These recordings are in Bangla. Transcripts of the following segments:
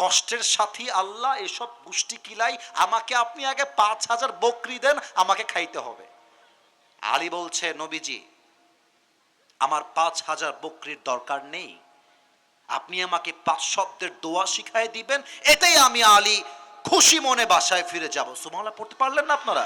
কষ্টের সাথী আল্লাহ, এসব গোষ্ঠী কিলাই আমাকে আপনি আগে পাঁচ হাজার বকরি দেন, আমাকে খাইতে হবে। আলী বলছে, নবীজি, আমার পাঁচ হাজার বকরির দরকার নেই। আপনি আমাকে পাঁচ শব্দের দোয়া শিখাই দিবেন, এতেই আমি আলী খুশি মনে বাসায় ফিরে যাব। সুমালা পড়তে পারলেন না আপনারা?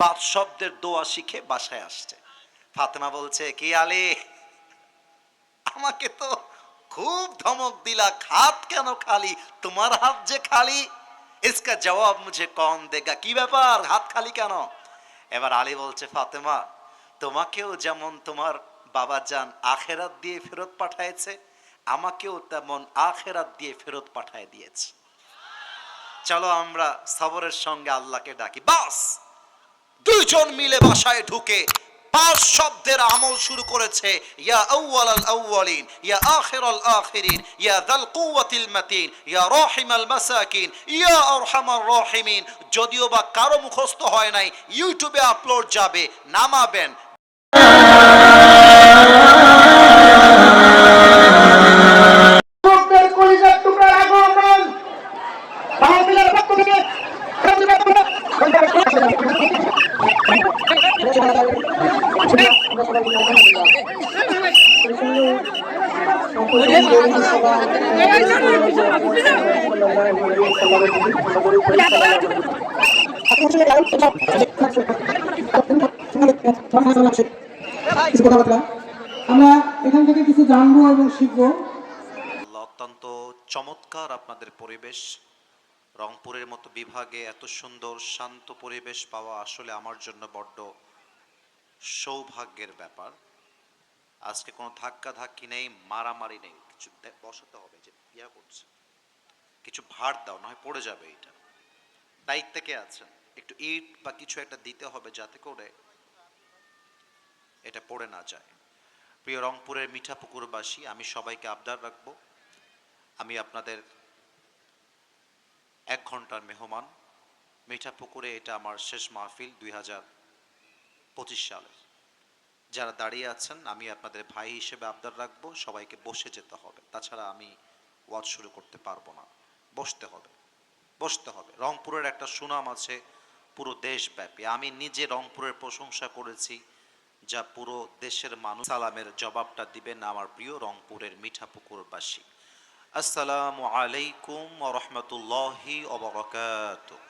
পাঁচ শব্দের দোয়া শিখে বাসায় আসছে। ফাতেমা বলছে, কি আলী? আমাকে তো খুব ধমক দিলা হাত কেন খালি? তোমার হাত যে খালি? ইসকা জবাব মুঝে কন দেগা। কি ব্যাপার? হাত খালি কেন? এবার আলী বলছে, ফাতেমা, তোমাকেও যেমন তোমার বাবা যান আখেরাত দিয়ে ফেরত পাঠাইছে আমাকেও তেমন আখেরাত দিয়ে ফেরত পাঠায় দিয়েছে। চলো আমরা সবরের সঙ্গে আল্লাহকে ডাকি। বাস! দুইজন মিলে বাসায় ঢুকে পাঁচ শব্দের আমল শুরু করেছে, ইয়া আউয়াল আল আউয়ালিন ইয়া আখির আল আখিরিন, ইয়া দাল কুওয়াতিল মাতিন, ইয়া রাহিমাল মাসাকিন, ইয়া আরহামার রাহিমিন। যদিও বা কারও মুখস্থ হয় নাই, ইউটিউবে আপলোড যাবে, নামাবেন যুবকদের কলিজার টুকরা রাখো আহ্বান মাহফিলের পক্ষ থেকে প্রতিবাদ করে কিছু কথাবার্তা আমরা এখান থেকে কিছু জানব এবং শিখব। অত্যন্ত চমৎকার আপনাদের পরিবেশ। রংপুরের মতো বিভাগে এত সুন্দর, শান্ত পরিবেশ পাওয়া আসলে আমার জন্য বড্ড সৌভাগ্যের ব্যাপার। আজকে কোনো ধাক্কা ধাক্কি নেই, মারামারি নেই, কিছু বসাতে হবে যে ইয়া করছে। কিছু ভার দাও নয় পড়ে যাবে এটা। দায়িত্বে কে আছেন? একটু ইট বা কিছু একটা দিতে হবে যাতে করে এটা পড়ে না যায়। প্রিয় রংপুরের মিঠাপুকুরবাসী, আমি সবাইকে আবদার রাখব। আমি আপনাদের এক ঘণ্টার মেহমান। মিঠাপুকুরে এটা আমার শেষ মাহফিল দুই হাজার পঁচিশ সালের। যারা দাঁড়িয়ে আছেন, আমি আপনাদের ভাই হিসেবে আবদার রাখব, সবাইকে বসে যেতে হবে। তাছাড়া আমি ওয়াজ শুরু করতে পারব না। বসতে হবে। বসতে হবে। রংপুরের একটা সুনাম আছে পুরো দেশব্যাপী। আমি নিজে রংপুরের প্রশংসা করেছি যা পুরো দেশের মানুষ সালামের জবাবটা দিবেন আমার প্রিয় রংপুরের মিঠাপুকুরবাসী। আসসালামু আলাইকুম রহমতুল্লাহি অবরকাত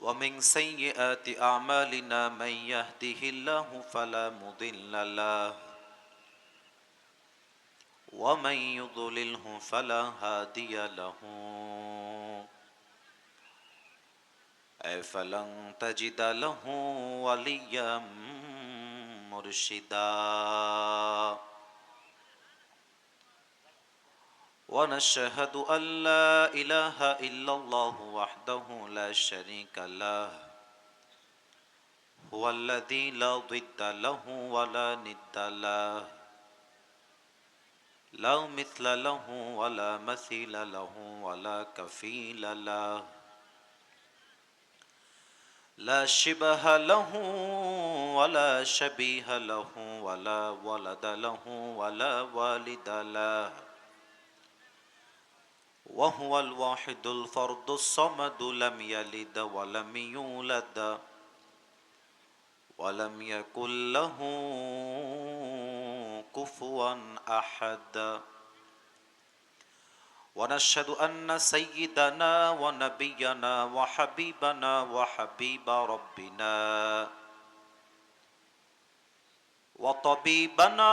ومن سيئات أعمالنا من يهده الله فلا مضل له ومن يضلله فلا هادي له فلن تجد له وليا مرشدا ونشهد أن لا إله إلا الله وحده لا شريك له. هو الذي لا ضد له ولا ند له. لا مثل له ولا مثيل له ولا كفيل له. لا شبه له ولا شبيه له ولا ولد له ولا والد له. وهو الواحد الفرد الصمد لم يلد ولم يولد ولم يكن له كفوا أحد. ونشهد أن سيدنا ونبينا وحبيبنا وحبيب ربنا وطبيبنا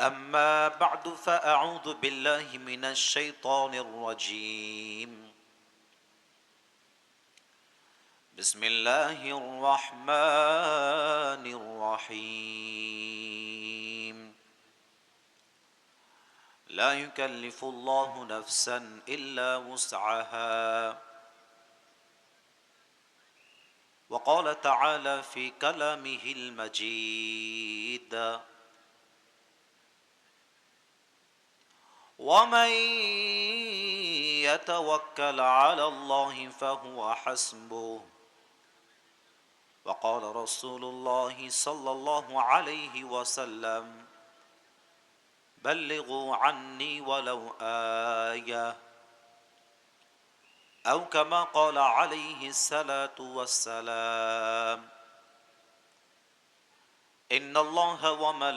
أما بعد فأعوذ بالله من الشيطان الرجيم. بسم الله الرحمن الرحيم. لا يكلف الله نفسا إلا وسعها. وقال تعالى في كلامه المجيد ومن يتوكل على الله فهو حسبه. وقال رسول الله صلى الله عليه وسلم بلغوا عني ولو آية. أو كما قال عليه الصلاة والسلام إن الله وملائكته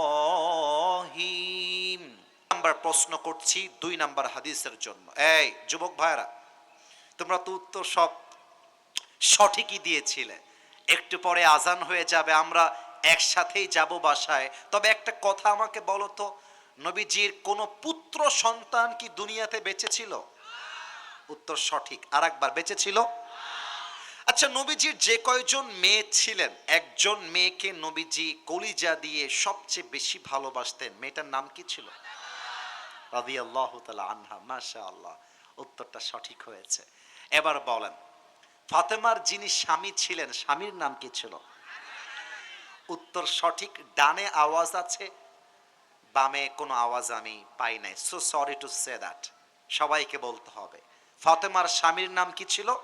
প্রশ্ন করছি দুই নাম্বার হাদিসের জন্য। এই যুবক ভাইরা তোমরা তো উত্তর সব সঠিকই দিয়েছিলে। একটু পরে আজান হয়ে যাবে, আমরা একসাথেই যাব বাসায়। তবে একটা কথা আমাকে বলো তো, নবীজির কোনো পুত্র সন্তান কি দুনিয়াতে বেঁচে ছিল উত্তর সঠিক। আর একবার বেঁচে ছিল আচ্ছা নবীজির যে কয়জন মেয়ে ছিলেন, একজন মেয়েকে নবীজি কলিজা দিয়ে সবচেয়ে বেশি ভালোবাসতেন, মেয়েটার নাম কি ছিল? রাদি আল্লাহ আনহা মাশা আল্লাহ উত্তরটা সঠিক হয়েছে। এবার বলেন, ফাতেমার যিনি স্বামী ছিলেন, স্বামীর নাম কি ছিল? উত্তর সঠিক, ডানে আওয়াজ আছে, বামে কোনো আওয়াজ আমি পাই নাই। So sorry to say that সবাইকে বলতে হবে। ফাতেমার স্বামীর নাম কি ছিল?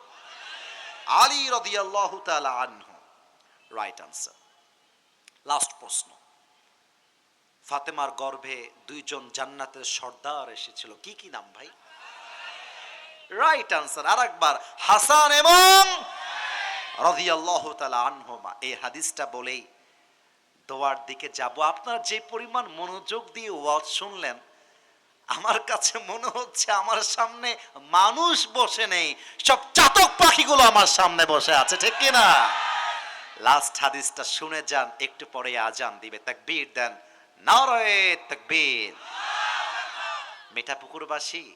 আলী রদিয়াল্লাহু তাআলা আনহু। রাইট আনসার লাস্ট প্রশ্ন। ফাতেমার গর্ভে দুইজন জান্নাতের সর্দার এসেছিল। কি কি নাম ভাই? রাইট আনসার আর একবার হাসান এবং রদিয়াল্লাহু তাআলা আনহুমা। এই হাদিসটা বলেই দোয়ার দিকে যাব। আপনার যে পরিমাণ মনোযোগ দিয়ে ওয়াজ শুনলেন, আমার কাছে মনে হচ্ছে আমার সামনে মানুষ বসে নেই। সব চাতক পাখিগুলো আমার সামনে বসে আছে, ঠিক কি না লাস্ট হাদিসটা শুনে যান, একটু পরে আজান দিবে, তাকবীর দেন। নারায়ে তাকবীর। মিঠাপুকুরবাসী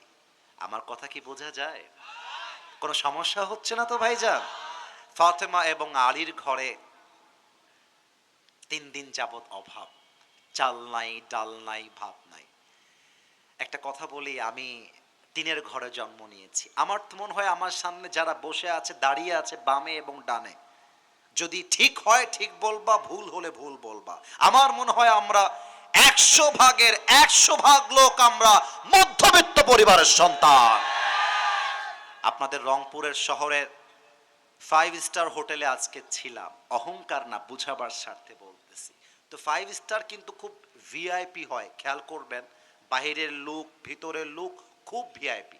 আমার কথা কি বোঝা যায়? কোনো সমস্যা হচ্ছে না তো ভাইজান? ফাতেমা এবং আলীর ঘরে তিন দিন যাবত অভাব। চাল নাই, ডাল নাই, ভাত নাই। একটা কথা বলি, আমি টিনের ঘরে জন্ম নিয়েছি। আমার তো মনে হয় আমার সামনে যারা বসে আছে, দাঁড়িয়ে আছে, বামে এবং ডানে। যদি ঠিক হয়, ঠিক বলবা, ভুল হলে ভুল বলবা। আমার মনে হয় আমরা একশো ভাগের একশো ভাগ লোক আমরা মধ্যবিত্ত পরিবারের সন্তান। আপনাদের রংপুরের শহরের ফাইভ স্টার হোটেলে আজকে ছিলাম। অহংকার না, বুঝাবার স্বার্থে বলতেছি। তো ফাইভ স্টার কিন্তু খুব ভিআইপি হয়, খেয়াল করবেন। বাহিরের লোক, ভিতরের লোক খুব ভিআইপি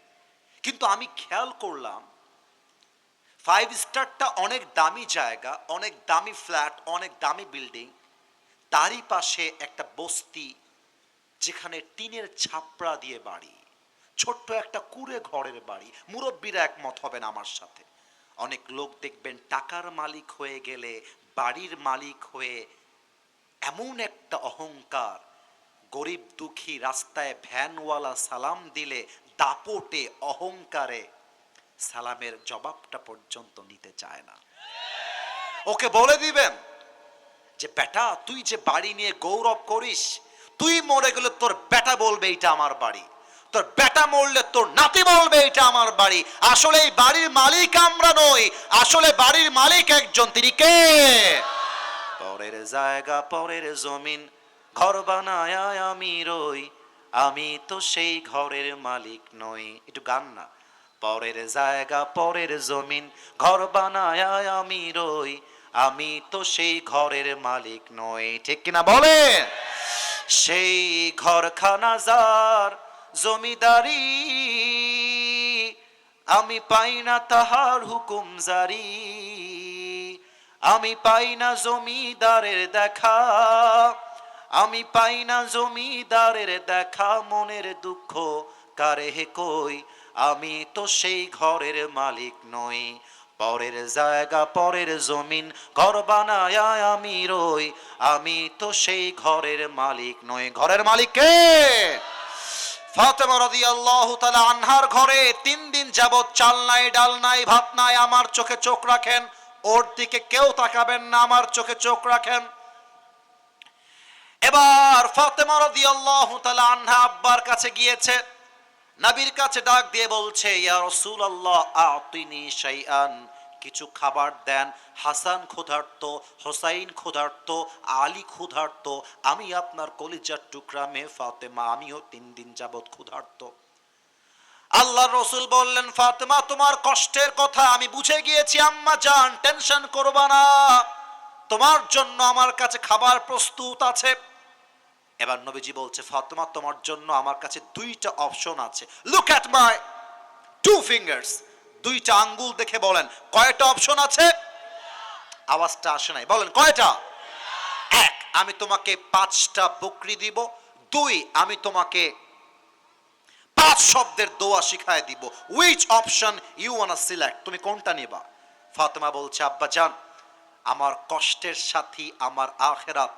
কিন্তু আমি খেয়াল করলাম ফাইভ স্টারটা অনেক দামি জায়গা, অনেক দামি ফ্ল্যাট অনেক দামি বিল্ডিং তারই পাশে একটা বস্তি যেখানে টিনের ছাপড়া দিয়ে বাড়ি। ছোট্ট একটা কুড়ে ঘরের বাড়ি। মুরব্বীরা একমত হবেন আমার সাথে। অনেক লোক দেখবেন টাকার মালিক হয়ে গেলে, বাড়ির মালিক হয়ে এমন একটা অহংকার, গরিব দুঃখী রাস্তায় ভ্যানওয়ালা সালাম দিলে দাপটে, অহংকারে সালামের জবাবটা পর্যন্ত নিতে চায় না। ওকে বলে দিবেন যে বেটা, তুই যে বাড়ি নিয়ে গৌরব করিস, তুই মরে গেলে তোর বেটা বলবে এটা আমার বাড়ি। তোর বেটা মরলে তোর নাতি বলবে এটা আমার বাড়ি। আসলে এই বাড়ির মালিক আমরা নই, আসলে বাড়ির মালিক একজন, তিনি কে? পরের জায়গা, পরের জমিন, ঘর বানায় আমি রই, আমি তো সেই ঘরের মালিক নই। একটু গান না। পরের জায়গা, পরের জমিন, ঘর বানায় আমি রই আমি তো সেই ঘরের মালিক নই, ঠিক কিনা বলে সেই ঘরখানা যার জমিদারি আমি পাই না তাহার হুকুম জারি, আমি পাই না জমিদারের দেখা, আমি পাই না জমিদারের দেখা, মনের দুঃখ কারে কই? আমি তো সেই ঘরের মালিক নই পরের জায়গা, পরের জমিন ঘর বানায় আমি রই। আমি তো সেই ঘরের মালিক নই। ঘরের মালিক কে? ফাতেমা রাদিয়াল্লাহু তাআলা আনহার ঘরে তিন দিন যাবত চাল নাই, ডাল নাই, ভাত নাই, আমার চোখে চোখ রাখেন। ওর দিকে কেউ তাকাবেন না, আমার চোখে চোখ রাখেন। এবার ফাতেমা রাদিয়াল্লাহু তাআলা আনহা আব্বার কাছে গিয়েছে। নবীর কাছে ডাক দিয়ে বলছে, ইয়া রাসূলুল্লাহ, আতিনি শাইআন। কিছু খাবার দেন, হাসান ক্ষুধার্ত, হোসাইন ক্ষুধার্ত, আলী ক্ষুধার্ত, আমি আপনার কলিজার টুকরা মেয়ে ফাতেমা, আমিও তিন দিন যাবৎ ক্ষুধার্ত। আল্লাহ রসুল বললেন, ফাতেমা, তোমার কষ্টের কথা আমি বুঝে গিয়েছি, আম্মা জান, টেনশন করবা না। তোমার জন্য আমার কাছে খাবার প্রস্তুত আছে। এবার নবীজি বলছে, ফাতেমা, তোমার জন্য আমার কাছে দুইটা অপশন আছে। Look at my two fingers দুইটা আঙ্গুল দেখে বলেন, কয়টা অপশন আছে? আওয়াজটা আসে নাই। বলেন, কয়টা? এক, আমি তোমাকে পাঁচটা বকরি দিব। দুই, আমি তোমাকে পাঁচ শব্দের দোয়া শিখায় দিব। Which option you wanna select তুমি কোনটা নিবা? ফাতেমা বলছে, আব্বা, জান, আমার কষ্টের সাথী, আমার আখেরাত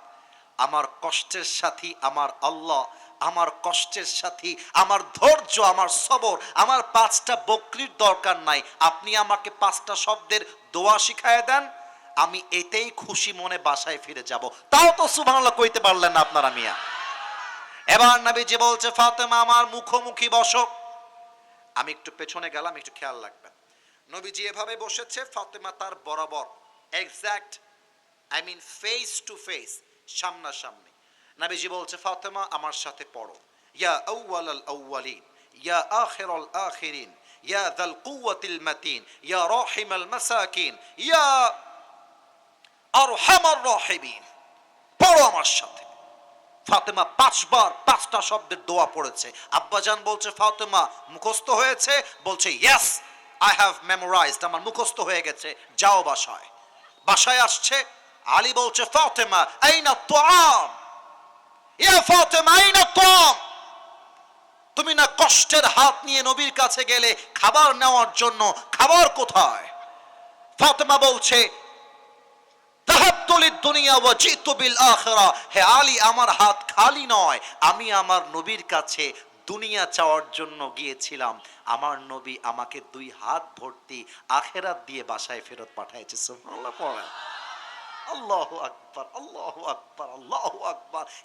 আমার কষ্টের সাথী, আমার আল্লাহ, আমার কষ্টের সাথী, আমার ধৈর্য, আমার সবর, আমার পাঁচটা বকরির দরকার নাই। আপনি আমাকে পাঁচটা শব্দের দোয়া শিখায় দেন, আমি এতেই খুশি মনে বাসায় ফিরে যাব। তাও তো সুবহানাল্লাহ কইতে পারলেন না আপনারা মিয়া। এবার নবীজি বলছে, ফাতেমা, আমার মুখোমুখি বসো। আমি একটু পেছনে গেলাম, একটু খেয়াল রাখবেন। নবীজি এভাবে বসেছে, ফাতেমা তার বরাবর exact I mean face to face সামনাসামনি। নবীজি বলছে, ফাতেমা আমার সাথে পড়ো। ইয়া আউয়াল আল আউয়ালিন ইয়া আখির আল আখিরিন, ইয়া দাল কুওয়াতিল মাতিন, ইয়া রাহিম আল মাসাকিন, ইয়া আরহামার রাহিমিন। পড়ো আমার সাথে। ফাতেমা পাঁচবার পাঁচটা শব্দের দোয়া পড়েছে। আব্বাজান বলছে, ফাতেমা, মুখস্থ হয়েছে? বলছে ইয়েস আই হ্যাভ মেমোরাইজড আমার মুখস্থ হয়ে গেছে। যাও বাসায়। বাসায় আসছে। আলী বলছে, ফাতেমা, আইনা তোয়াম ইয়া ফাতেমা, আইনা তোয়াম তুমি না কষ্টের হাত নিয়ে নবীর কাছে গেলে খাবার নেওয়ার জন্য খাবার কোথায়? ফাতেমা বলছে দুনিয়া হে আলী, আমার হাত খালি নয়, আমি আমার নবীর কাছে দুনিয়া চাওয়ার জন্য গিয়েছিলাম। আমার নবী আমাকে দুই হাত ভর্তি আখেরাত দিয়ে বাসায় ফেরত পাঠাইছে। সুবহানাল্লাহ আল্লাহু আল্লাহু আল্লাহু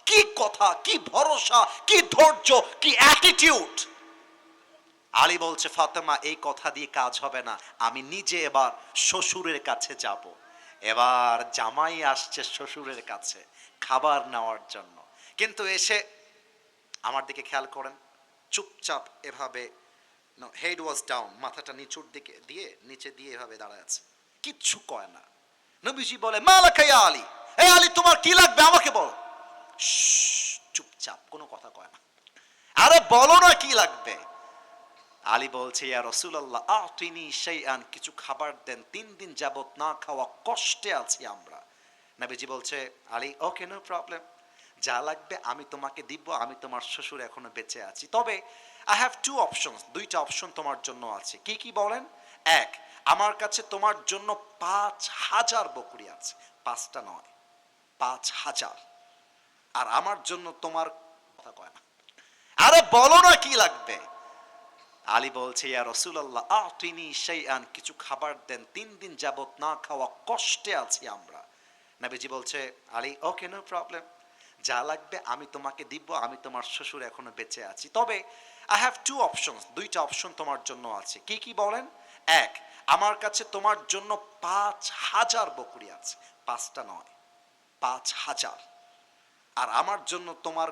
কি কথা, কি ভরসা, কি ধৈর্য, কি অ্যাটিটিউড আলী বলছে, ফাতেমা, এই কথা দিয়ে কাজ হবে না। আমি নিজে এবার শ্বশুরের কাছে যাব। এবার জামাই আসছে শ্বশুরের কাছে খাবার নেওয়ার জন্য। কিন্তু এসে আমার দিকে খেয়াল করেন, চুপচাপ এভাবে হেড ওয়াজ ডাউন মাথাটা নিচুর দিকে দিয়ে, নিচে দিয়ে এভাবে দাঁড়ায় আছে। কিচ্ছু কয় না। নবীজি বলে মালাকাই আলী এই আলী, তোমার কি লাগবে আমাকে বলো? চুপচাপ, কোনো কথা কয় না। আরে, বলো না কি লাগবে? আলী বলছে, ইয়া রসুলাল্লাহ, আতিনি শাইআন, কিছু খাবার দেন, তিন দিন যাবত না খাওয়া কষ্টে আছি আমরা। নবীজি বলছে, আলী, ওকে, নো প্রবলেম। যা লাগবে আমি তোমাকে দিব, আমি তোমার শ্বশুর এখনও বেঁচে আছি। তবে আই হ্যাভ টু অপশন দুইটা অপশন তোমার জন্য আছে। কি কি বলেন? এক আমার কাছে তোমার জন্য পাঁচ হাজার বকরি আছে। পাঁচটা নয়, পাঁচ হাজার। আর আমার জন্য তোমার কথা কয় না। আরে বলো না কি লাগবে? আলী বলছে, ইয়া রসুলাল্লাহ আ তিনি সেই আন কিছু খাবার দেন, তিন দিন যাবত না খাওয়া কষ্টে আছি আমরা। নবীজি বলছে, আলী ওকে নো প্রবলেম যা লাগবে আমি তোমাকে দিব, আমি তোমার শ্বশুর এখনও বেঁচে আছি। তবে আই হ্যাভ টু অপশন দুইটা অপশন তোমার জন্য আছে। কি কি বলেন? এক আমার কাছে তোমার জন্য পাঁচ হাজার বকরি আছে। পাঁচটা নয়, পাঁচ হাজার। আর আমার জন্য তোমার